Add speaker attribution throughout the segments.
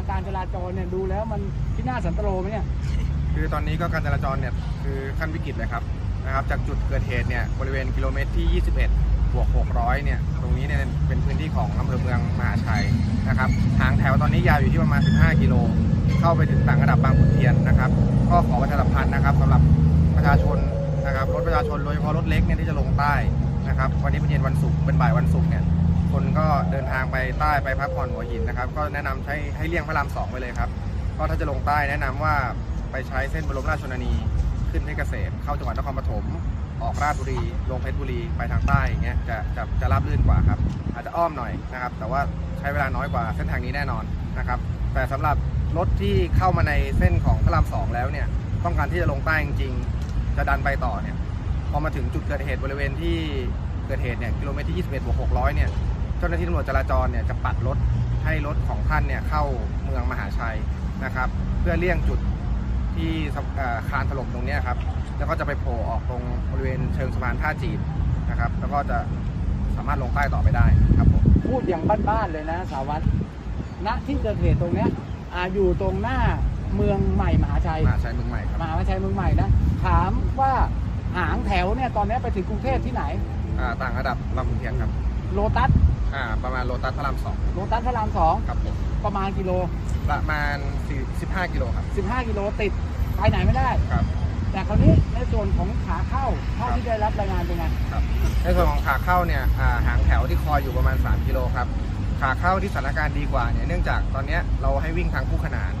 Speaker 1: าการจราจรเนี่ยดูแล้วมันที่น่าสันตโลไหมเนี่ย
Speaker 2: คือตอนนี้ก็การจราจรเนี่ยคือขั้นวิกฤตเลยครับนะครับ จากจุดเกิดเหตุเนี่ยบริเวณกิโลเมตรที่ 21 บวก 600 เนี่ยตรงนี้เนี่ยเป็นพื้นที่ของอำเภอเมืองมหาชัยนะครับทางแถวตอนนี้ยาวอยู่ที่ประมาณ 15 กิโล เข้าไปถึงต่างระดับบางขุนเทียนนะครับก็ขอประชาสัมพันธ์นะครับสำหรับประชาชนนะครับรถประชาชนโดยเฉพาะรถเล็กเนี่ยที่จะลงใต้นะครับวันนี้เป็นเย็นวันศุกร์เป็นบ่ายวันศุกร์เนี่ย คนก็เดินทางไปใต้ไปพักผ่อนหัวหินนะครับ ก็แนะนำใช้ให้เลี่ยงพระรามสองไปเลยครับก็ถ้าจะลงใต้แนะนำว่าไปใช้เส้นบรมราชชนนี ขึ้นเพชรเกษมเข้าจังหวัดนครปฐมออกราชบุรี ลงเพชรบุรีไปทางใต้อย่างเงี้ยจะจะจะราบรื่นกว่าครับ อาจจะอ้อมหน่อยนะครับ แต่ว่าใช้เวลาน้อยกว่าเส้นทางนี้แน่นอนนะครับ แต่สำหรับรถที่เข้ามาในเส้นของพระรามสองแล้วเนี่ยต้องการที่จะลงใต้จริงๆ จะดันไปต่อเนี่ยพอมาถึงจุดเกิดเหตุบริเวณที่เกิดเหตุเนี่ยกิโลเมตรที่ 21บวก600 เนี่ย เจ้าหน้าที่ตำรวจจราจรเนี่ยจะปัดรถให้รถของท่านเนี่ยเข้าเมืองมหาชัยนะครับ เพื่อเลี่ยงจุดที่สะเอ่อคานถล่มตรงเนี้ยครับ แล้วก็จะไปโผล่ออกตรงบริเวณเชิงสะพานท่าจีนนะครับ แล้วก็จะสามารถลงใต้ต่อไปได้ครับผม
Speaker 1: พูดอย่างบ้านๆเลยนะสาวัตรณที่เกิดเหตุตรงเนี้ยอาอยู่ตรงหน้าเมืองใหม่มหาชัย
Speaker 2: มหาชัยเมืองใหม่ครับ
Speaker 1: มหาชัยเมืองใหม่นะถามว่าหางแถวเนี่ยตอนเนี้ยไปถึงกรุงเทพที่ไหน
Speaker 2: อ่าต่างระดับบางขุนเทียนครับ
Speaker 1: โลตัส
Speaker 2: อ่าประมาณโลตัสพระรามสอง
Speaker 1: โลตัสพระรามสอง
Speaker 2: ครับผม
Speaker 1: ประมาณกิโล
Speaker 2: ประมาณ4 15กิโลครับ
Speaker 1: 15 กิโลติดไปไหนไม่ได้
Speaker 2: ครับ
Speaker 1: แต่คราวนี้ในส่วนของขาเข้าเท่าที่ได้รับรายงานเป็นไง
Speaker 2: ครับ ในส่วนของขาเข้าเนี่ยอ่าหางแถวที่คอยอยู่ประมาณ 3 กิโลครับ ขาเข้าที่สถานการณ์ดีกว่าเนี่ยเนื่องจากตอนเนี้ยเราให้วิ่งทางคู่ขนาน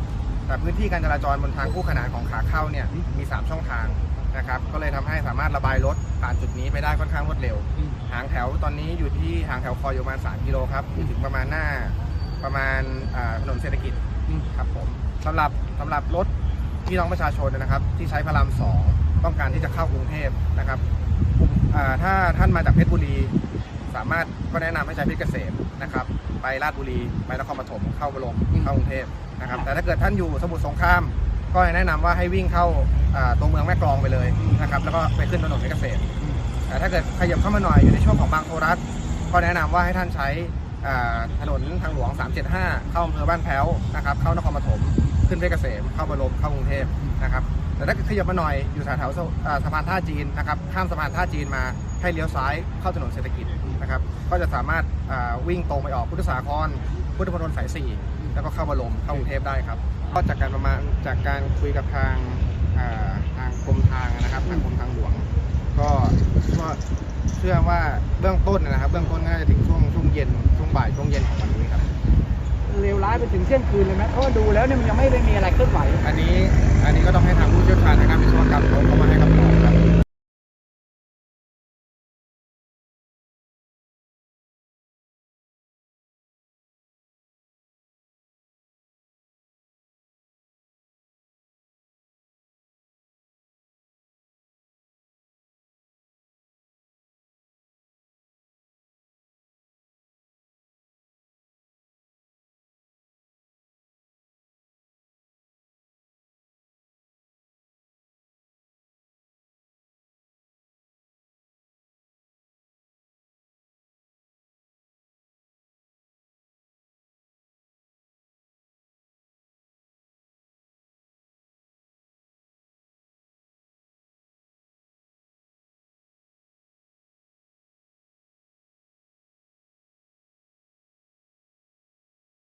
Speaker 2: แต่พื้นที่การจราจรบนทางคู่ขนานของขาเข้าเนี่ยมี 3 ช่องทาง นะครับ ก็เลยทำให้สามารถระบายรถผ่านจุดนี้ไปได้ค่อนข้างรวดเร็ว หางแถวตอนนี้อยู่ที่หางแถวคอยอยู่ประมาณ 3 กิโลครับอยู่ถึงประมาณหน้าประมาณอ่าถนนเศรษฐกิจครับผมสำหรับสำหรับรถพี่น้องประชาชนนะครับ ที่ใช้พระรามสองต้องการที่จะเข้ากรุงเทพนะครับกลุ่มอ่าถ้าท่านมาจากเพชรบุรีสามารถก็แนะนำให้ใช้เพชรเกษมนะครับ ไปราชบุรีไปนครปฐมเข้าลงเข้ากรุงเทพนะครับ แต่ถ้าเกิดท่านอยู่สมุทรสงคราม ก็แนะนำว่าให้วิ่งเข้าตัวเมืองแม่กลองไปเลยนะครับแล้วก็ไปขึ้นถนนเพชรเกษมแต่ถ้าเกิดขยับเข้ามาหน่อยอยู่ในช่วงของบางโทรัสก็แนะนำว่าให้ท่านใช้ถนนทางหลวง 375 เข้าอำเภอบ้านแพ้วนะครับเข้านครปฐมขึ้นเพชรเกษม เข้าบรมเข้ากรุงเทพนะครับแต่ถ้าเกิดขยับมาหน่อยอยู่แถวสะพานท่าจีนนะครับข้ามสะพานท่าจีนมาให้เลี้ยวซ้ายเข้าถนนเศรษฐกิจนะครับก็จะสามารถวิ่งตรงไปออกพุทธสาครพุทธมณฑลสาย4 แล้วก็เข้าบรมเข้ากรุงเทพได้ครับ ก็จากการประมาณจากการคุยกับทางอ่าทางกรมทางนะครับทางกรมทางหลวง ก็ก็เชื่อว่าเบื้องต้นนะครับ เบื้องต้นน่าจะถึงช่วงช่วงเย็นช่วงบ่ายช่วงเย็นของวันนี้ครับ
Speaker 1: เลวร้ายไปถึงเที่ยงคืนเลยไหมเพราะว่าดูแล้วเนี่ยมันยังไม่ได้มีอะไรเคลื่อนไหว
Speaker 2: อันนี้อันนี้ก็ต้องให้ทางผู้เชี่ยวชาญทางด้านวิศวกรรมเขาเข้ามาให้คำตอบ